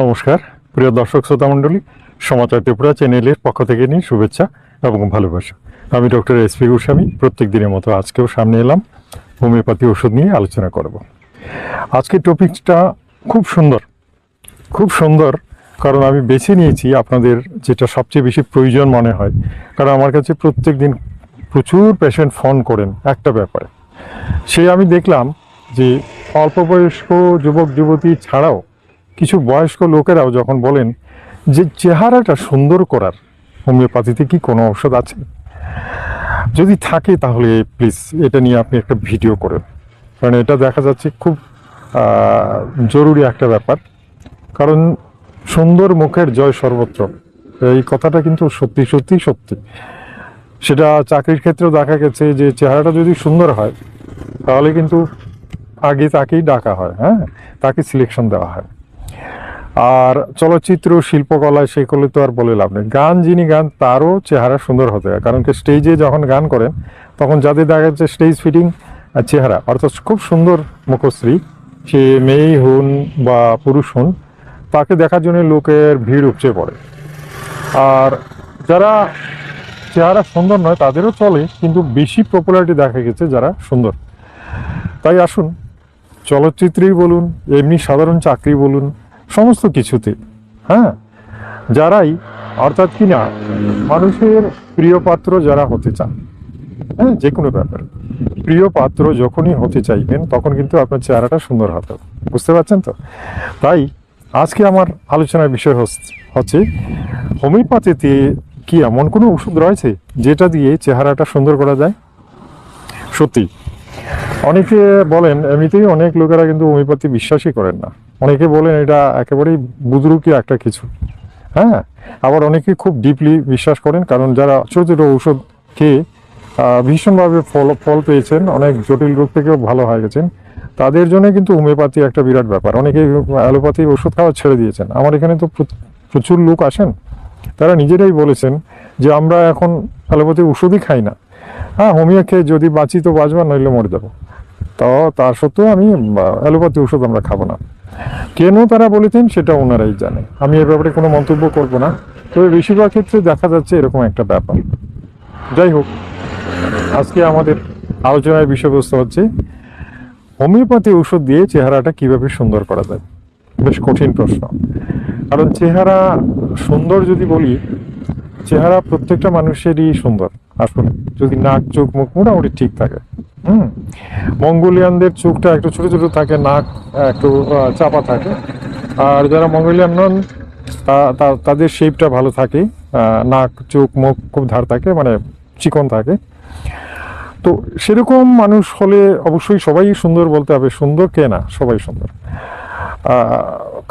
নমস্কার, প্রিয় দর্শক শ্রোতা মণ্ডলী, সমাচার ত্রিপুরা চ্যানেলের পক্ষ থেকে নিয়ে শুভেচ্ছা এবং ভালোবাসা। আমি ডক্টর এস পি গোস্বামী, প্রত্যেক দিনের মতো আজকেও সামনে এলাম, হোমিওপ্যাথি ওষুধ নিয়ে আলোচনা করব। আজকের টপিকটা খুব সুন্দর খুব সুন্দর, কারণ আমি বেছে নিয়েছি আপনাদের যেটা সবচেয়ে বেশি প্রয়োজন মনে হয়, কারণ আমার কাছে প্রত্যেক দিন প্রচুর পেশেন্ট ফোন করেন একটা ব্যাপারে। সে আমি দেখলাম যে অল্প বয়স্ক যুবক যুবতী ছাড়াও কিছু বয়স্ক লোকেরাও যখন বলেন যে চেহারাটা সুন্দর করার, হোমিওপ্যাথিতে কি কোনো ঔষধ আছে? যদি থাকে তাহলে প্লিজ এটা নিয়ে আপনি একটা ভিডিও করেন। কারণ এটা দেখা যাচ্ছে খুব জরুরি একটা ব্যাপার। কারণ সুন্দর মুখের জয় সর্বত্র। এই কথাটা কিন্তু সত্যি সত্যি সত্যি। সেটা চাকরির ক্ষেত্রেও দেখা গেছে যে চেহারাটা যদি সুন্দর হয়, তাহলে কিন্তু আগে তাকেই ডাকা হয় হ্যাঁ? তাকে সিলেকশন দেওয়া হয়। আর চলচ্চিত্র শিল্পকলায় সেগুলো তো আর বলে লাভ নেই। গান যিনি গান, তারও চেহারা সুন্দর হতে হয়। কারণ কি স্টেজে যখন গান করেন, তখন যাদের দেখা যাচ্ছে স্টেজ ফিটিং আর চেহারা, অর্থাৎ খুব সুন্দর মুখশ্রী, সে মেয়েই হন বা পুরুষ হন, তাকে দেখার জন্য লোকের ভিড় উপচে পড়ে। আর যারা চেহারা সুন্দর নয়, তাদেরও চলে, কিন্তু বেশি পপুলারিটি দেখা গেছে যারা সুন্দর। তাই আসুন, চলচ্চিত্রেই বলুন, এমনি সাধারণ চাকরি বলুন সমস্ত কিছুতে হ্যাঁ? যারাই, অর্থাৎ কি না, মানুষের প্রিয় পাত্র যারা হতে চান হ্যাঁ? যে কোনো ব্যাপারে। প্রিয় পাত্র যখনই হতে চাইবেন, তখন কিন্তু আপনার চেহারাটা সুন্দর হবে। বুঝতে পারছেন তো? তাই আজকে আমার আলোচনার বিষয় হচ্ছে, হোমিওপ্যাথিতে কি এমন কোনো ওষুধ রয়েছে, যেটা দিয়ে চেহারাটা সুন্দর করা যায়? সত্যি। অনেকে বলেন, এমনিতেই অনেক লোকেরা কিন্তু হোমিওপ্যাথি বিশ্বাসই করেন না। অনেকে বলেন এটা একেবারেই বুজরুকি একটা কিছু। হ্যাঁ? আবার অনেকে খুব ডিপলি বিশ্বাস করেন, কারণ যারা ছোটো ছোটো ঔষধ খেয়ে ভীষণভাবে ফল ফল পেয়েছেন, অনেক জটিল রোগ থেকেও ভালো হয়ে গেছেন, তাদের জন্য কিন্তু হোমিওপ্যাথি একটা বিরাট ব্যাপার। অনেকে অ্যালোপ্যাথি ওষুধ খাওয়া ছেড়ে দিয়েছেন। আমার এখানে তো প্রচুর লোক আসেন, তারা নিজেরাই বলেছেন যে আমরা এখন অ্যালোপ্যাথি ওষুধই খাই না। হ্যাঁ হোমিও খেয়ে যদি বাঁচি তো বাঁচবা, নইলে মরে যাব। তো তার সত্ত্বেও আমি অ্যালোপ্যাথি ওষুধ আমরা খাব না। কেন তারা বলেছেন সেটা ওনারাই জানে আমি এ ব্যাপারে কোনো মন্তব্য করব না। তবে বেশিরভাগ ক্ষেত্রে দেখা যাচ্ছে এরকম একটা ব্যাপার। যাই হোক, আজকে আমাদের আলোচনার বিষয়বস্তু হচ্ছে, হোমিওপ্যাথি ওষুধ দিয়ে চেহারাটা কীভাবে সুন্দর করা যায়? বেশ কঠিন প্রশ্ন। কারণ চেহারা সুন্দর যদি বলি, চেহারা প্রত্যেকটা মানুষেরই সুন্দর। আসলে যদি নাক চোখ মুখ মোটামুটি ঠিক থাকে। হুম? মঙ্গোলিয়ানদের চোখটা একটু ছোট ছোট থাকে, নাক একটু চাপা থাকে। আর যারা মঙ্গোলিয়ান নন তাদের শেপটা ভালো থাকে। নাক, চোখ, মুখ খুব ধার থাকে মানে চিকন থাকে। তো সেরকম মানুষ হলে অবশ্যই সবাই সুন্দর বলতে হবে। সুন্দর কে না? সবাই সুন্দর।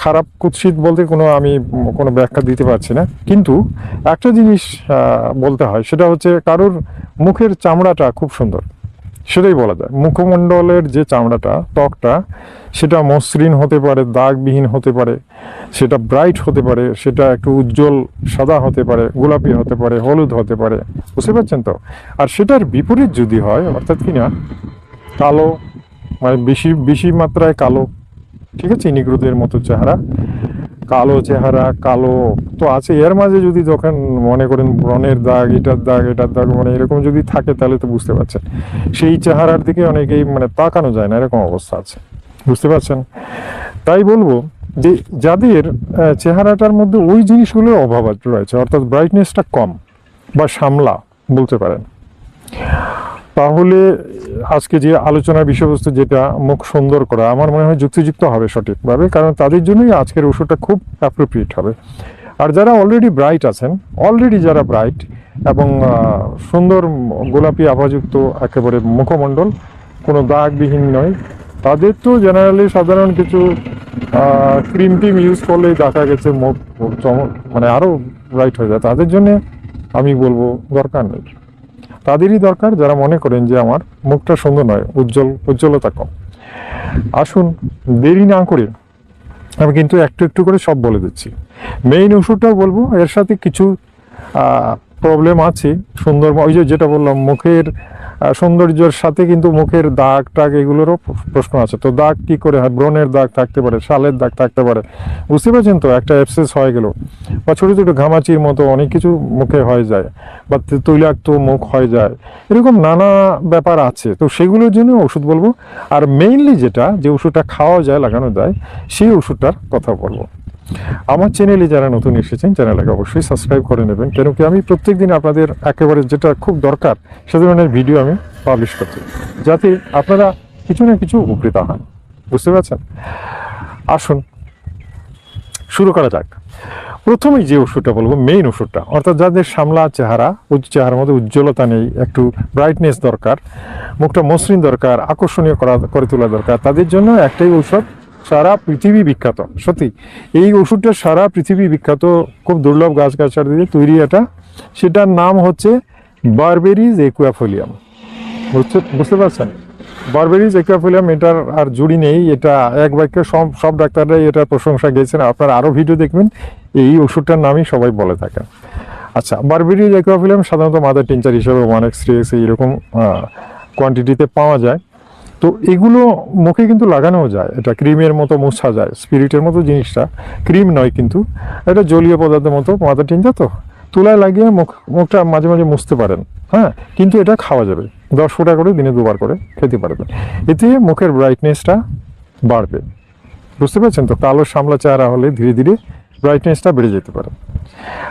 খারাপ কুৎসিত বলতে কোনো আমি কোনো ব্যাখ্যা দিতে পারছি না। কিন্তু একটা জিনিস বলতে হয়, সেটা হচ্ছে কারোর মুখের চামড়াটা খুব সুন্দর। সেটাই বলা যায়। মুখমণ্ডলের যে চামড়াটা, ত্বকটা, সেটা মসৃণ হতে পারে, দাগবিহীন হতে পারে, সেটা ব্রাইট হতে পারে, সেটা একটু উজ্জ্বল সাদা হতে পারে, গোলাপি হতে পারে, হলুদ হতে পারে, বুঝতে পারছেন তো? আর সেটার বিপরীত যদি হয়, অর্থাৎ কিনা কালো মানে বেশি বেশি মাত্রায় কালো ঠিক আছে? নিগ্রোদের মতো চেহারা, কালো চেহারা, কালো, তো আছে। এর মাঝে যদি যখন মনে করেন ব্রণের দাগ, এটার দাগ এটার দাগ মানে এরকম যদি থাকে, তাহলে তো বুঝতে পারছেন। সেই চেহারার দিকে অনেকেই মানে তাকানো যায় না, এরকম অবস্থা আছে। বুঝতে পারছেন? তাই বলব যে যাদের চেহারাটার মধ্যে ওই জিনিসগুলোর অভাব রয়েছে, অর্থাৎ ব্রাইটনেসটা কম বা সামলা, বলতে পারেন। তাহলে আজকে যে আলোচনার বিষয়বস্তু যেটা মুখ সুন্দর করা, আমার মনে হয় যুক্তিযুক্ত হবে সঠিকভাবে, কারণ তাদের জন্যই আজকের ওষুধটা খুব অ্যাপ্রোপ্রিয়েট হবে। আর যারা অলরেডি ব্রাইট আছেন অলরেডি যারা ব্রাইট এবং সুন্দর গোলাপি আভাযুক্ত একেবারে মুখমণ্ডল, কোনো দাগবিহীন নয়, তাদের তো জেনারেলি সাধারণ কিছু ক্রিম টিম ইউজ করলেই দেখা গেছে মুখ চমক মানে আরও ব্রাইট হয়ে যায়। তাদের জন্য আমি বলব দরকার নেই। তাদেরই দরকার যারা মনে করেন যে আমার মুখটা সুন্দর নয়, উজ্জ্বল, উজ্জ্বলতা কম। আসুন, দেরি না করে আমি কিন্তু একটু একটু করে সব বলে দিচ্ছি। মেইন ওষুধটাও বলব, এর সাথে কিছু প্রবলেম আছে সুন্দর ওই যে যেটা বললাম, মুখের সৌন্দর্যের সাথে কিন্তু মুখের দাগ টাগ এগুলোরও প্রশ্ন আছে। তো দাগ কি করে হয়? ব্রণের দাগ থাকতে পারে, শালের দাগ থাকতে পারে। বুঝতে পারছেন তো? একটা অ্যাপসেস হয়ে গেল। বা ছোটো ছোটো ঘামাচির মতো অনেক কিছু মুখে হয়ে যায়, বা তৈলাক্ত মুখ হয়ে যায়। এরকম নানা ব্যাপার আছে। তো সেগুলোর জন্য ওষুধ বলব। আর মেইনলি যেটা, যে ওষুধটা খাওয়া যায়, লাগানো যায়, সেই ওষুধটার কথা বলব। আমার চ্যানেলে যারা নতুন এসেছেন চ্যানেলটাকে অবশ্যই সাবস্ক্রাইব করে নেবেন। কেন কি আমি প্রত্যেক দিন আপনাদের একেবারে যেটা খুব দরকার, সে ধরনের ভিডিও আমি পাবলিশ করছি, যাতে আপনারা কিছু না কিছু উপকৃত হন। বুঝতে পারছেন? আসুন, শুরু করা যাক। প্রথমেই যে ওষুধটা বলব মেইন ওষুধটা, অর্থাৎ যাদের সামলা চেহারা চেহারার মধ্যে উজ্জ্বলতা নেই, একটু ব্রাইটনেস দরকার, মুখটা মসৃণ দরকার, আকর্ষণীয় করা করে তোলা দরকার, তাদের জন্য একটাই ঔষধ সারা পৃথিবী বিখ্যাত, সত্যি। এই ওষুধটা সারা পৃথিবী বিখ্যাত, খুব দুর্লভ গাছগাছালি দিয়ে তৈরি এটা। সেটার নাম হচ্ছে বারবেরিজ একুয়াফোলিয়াম। বুঝতে বুঝতে পারছেন? বারবেরিজ একুয়াফোলিয়াম, এটার আর জুড়ি নেই, এটা এক বাক্য, সব সব ডাক্তাররাই এটার প্রশংসা গেছেন আপনারা আরও ভিডিও দেখবেন, এই ওষুধটার নামই সবাই বলে থাকেন। আচ্ছা বারবেরিজ একুয়াফোলিয়াম সাধারণত মাদার টিনচার হিসেবে ওয়ান এক্স থ্রি এক্স এইরকম কোয়ান্টিটিতে পাওয়া যায়। তো এগুলো মুখে কিন্তু লাগানোও যায়। এটা ক্রিমের মতো মোছা যায়, স্পিরিটের মতো জিনিসটা। ক্রিম নয় কিন্তু, এটা জলীয় পদার্থের মতো মাদার টিনচার তো তুলায় লাগিয়ে মুখ, মুখটা মাঝে মাঝে মুছতে পারেন। হ্যাঁ কিন্তু এটা খাওয়া যাবে। দশ ফোটা করে দিনে দুবার করে খেতে পারবেন। এতে মুখের ব্রাইটনেসটা বাড়বে। বুঝতে পারছেন তো? কালো সামলা চেহারা হলে ধীরে ধীরে ব্রাইটনেসটা বেড়ে যেতে পারে।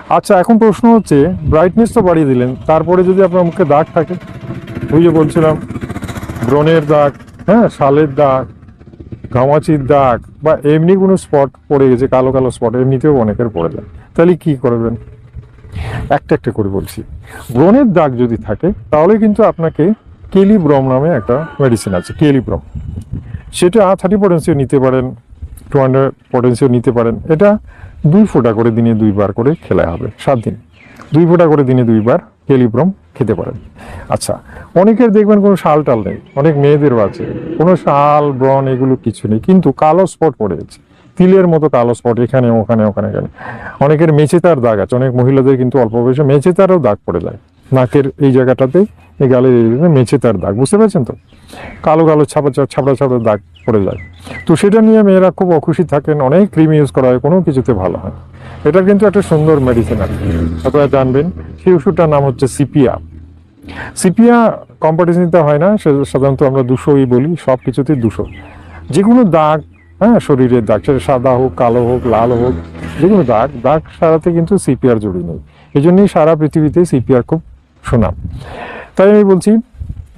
আচ্ছা এখন প্রশ্ন হচ্ছে ব্রাইটনেস তো বাড়িয়ে দিলেন। তারপরে যদি আপনার মুখে দাগ থাকে, ওই যে বলছিলাম ব্রণের দাগ হ্যাঁ শালের দাগ ঘামাচির দাগ, বা এমনি কোনো স্পট পড়ে গেছে, কালো কালো স্পট এমনিতেও অনেকের পড়ে যায়। তাহলে কি করবেন? একটা একটা করে বলছি। ব্রণের দাগ যদি থাকে, তাহলে কিন্তু আপনাকে কেলিব্রম নামে একটা মেডিসিন আছে, কেলিব্রম। সেটা থার্টি পটেন্সিও নিতে পারেন টু হান্ড্রেড পটেন্সিও নিতে পারেন। এটা দুই ফোঁটা করে দিনে দুইবার করে খেলা হবে, সাত দিন। দুই ফোঁটা করে দিনে দুইবার কেলিব্রম খেতে পারেন। আচ্ছা অনেকের দেখবেন কোনো শাল টাল নেই, অনেক মেয়েদেরও আছে। কোনো শাল ব্রন এগুলো কিছু নেই, কিন্তু কালো স্পট পড়ে গেছে তিলের মতো কালো স্পট, এখানে, ওখানে ওখানে, এখানে। অনেকের মেচেতার দাগ আছে, অনেক মহিলাদের কিন্তু অল্প বয়সে মেচেতারও দাগ পড়ে যায়। নাকের এই জায়গাটাতে এই গালের জায়গাতে মেচেতার দাগ, বুঝতে পারছেন তো? কালো কালো ছাপা ছাপড়া ছাপড়া দাগ পড়ে যায়। তো সেটা নিয়ে মেয়েরা খুব অখুশি থাকেন, অনেক ক্রিম ইউজ করা হয়, কোনো কিছুতে ভালো হয়। এটা কিন্তু একটা সুন্দর মেডিসিন আছে। আপনারা জানবেন, সেই ওষুধটার নাম হচ্ছে সিপিয়া। সিপিয়া কম্পিটিশনিতে হয় না, সে সাধারণত আমরা দুশোই বলি, সব কিছুতেই দুশো। যে কোনো দাগ হ্যাঁ শরীরের দাগ, সেটা সাদা হোক, কালো হোক, লাল হোক যে কোনো দাগ দাগ সারাতে কিন্তু সিপিআর জড়ি নেই। এই জন্যই সারা পৃথিবীতে সিপিআর খুব সুনাম। তাই আমি বলছি,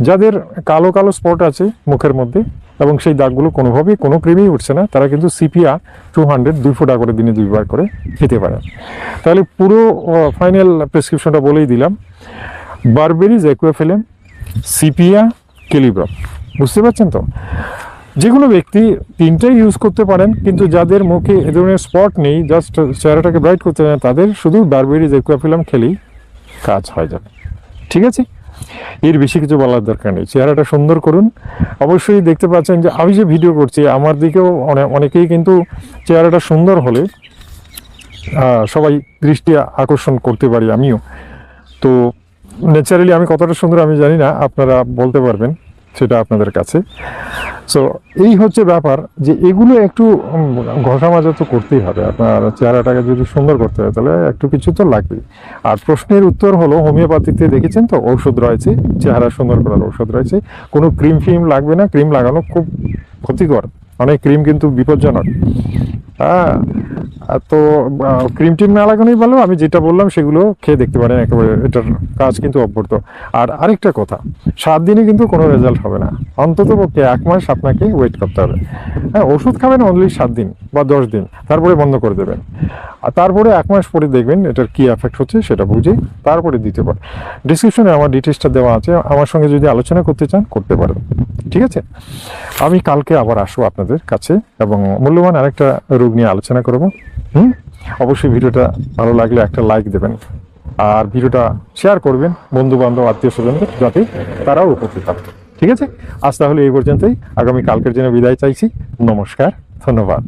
যাদের কালো কালো স্পট আছে মুখের মধ্যে এবং সেই দাগগুলো কোনোভাবেই, কোনো ক্রিমেই উঠছে না, তারা কিন্তু সিপিয়া টু হান্ড্রেড দুই ফোঁটা করে দিনে দুইবার করে খেতে পারেন তাহলে পুরো ফাইনাল প্রেসক্রিপশনটা বলেই দিলাম। বারবেরিজ একুয়াফেলেম সিপিয়া কেলিব্রম বুঝতে পারছেন তো? যে কোনো ব্যক্তি তিনটাই ইউজ করতে পারেন, কিন্তু যাদের মুখে এ ধরনের স্পট নেই জাস্ট চেহারাটাকে ব্রাইট করতে চান তাদের শুধু বারবেরিজ একুয়াফিলাম খেলেই কাজ হয়ে যাবে। ঠিক আছে? এর বেশি কিছু বলার দরকার নেই। চেহারাটা সুন্দর করুন। অবশ্যই দেখতে পাচ্ছেন যে আমি যে ভিডিও করছি, আমার দিকেও অনে- অনেকেই কিন্তু চেহারাটা সুন্দর হলে সবাই দৃষ্টি আকর্ষণ করতে পারি আমিও। তো ন্যাচারালি আমি কতটা সুন্দর আমি জানি না, আপনারা বলতে পারবেন। সেটা আপনাদের কাছে। সো এই হচ্ছে ব্যাপার যে এগুলো একটু ঘষা মাজা তো করতেই হবে। আপনার চেহারাটাকে যদি সুন্দর করতে হয়, তাহলে একটু কিছু তো লাগবেই আর প্রশ্নের উত্তর হলো, হোমিওপ্যাথিতে দেখেছেন তো? ঔষধ রয়েছে, চেহারা সুন্দর করার ঔষধ রয়েছে। কোনো ক্রিম ফিম লাগবে না, ক্রিম লাগানো খুব ক্ষতিকর। অনেক ক্রিম কিন্তু বিপজ্জনক। হ্যাঁ তো ক্রিম টিম না লাগানোই ভালো, আমি যেটা বললাম সেগুলো খেয়ে দেখতে পারেন, একেবারে এটার কাজ কিন্তু অব্যর্থ আর আরেকটা কথা, সাত দিনে কিন্তু কোনো রেজাল্ট হবে না। অন্তত পক্ষে এক মাস আপনাকে ওয়েট করতে হবে। হ্যাঁ ওষুধ খাবেন অনলি সাত দিন বা দশ দিন, তারপরে বন্ধ করে দেবেন। আর তারপরে এক মাস পরে দেখবেন এটার কি এফেক্ট হচ্ছে সেটা বুঝে তারপরে দিতে পারেন। ডিসক্রিপশনে আমার ডিটেলসটা দেওয়া আছে, আমার সঙ্গে যদি আলোচনা করতে চান, করতে পারেন। ঠিক আছে? আমি কালকে আবার আসব আপনাদের কাছে, এবং মূল্যবান আরেকটা রোগ নিয়ে আলোচনা করব। হুম? অবশ্যই ভিডিওটা ভালো লাগলে একটা লাইক দেবেন। আর ভিডিওটা শেয়ার করবেন বন্ধু বান্ধব আত্মীয় স্বজনদের, যাতে তারাও উপকৃত হবে। ঠিক আছে? আজ তাহলে এই পর্যন্তই। আগামী কালকের জন্য বিদায় চাইছি। নমস্কার, ধন্যবাদ।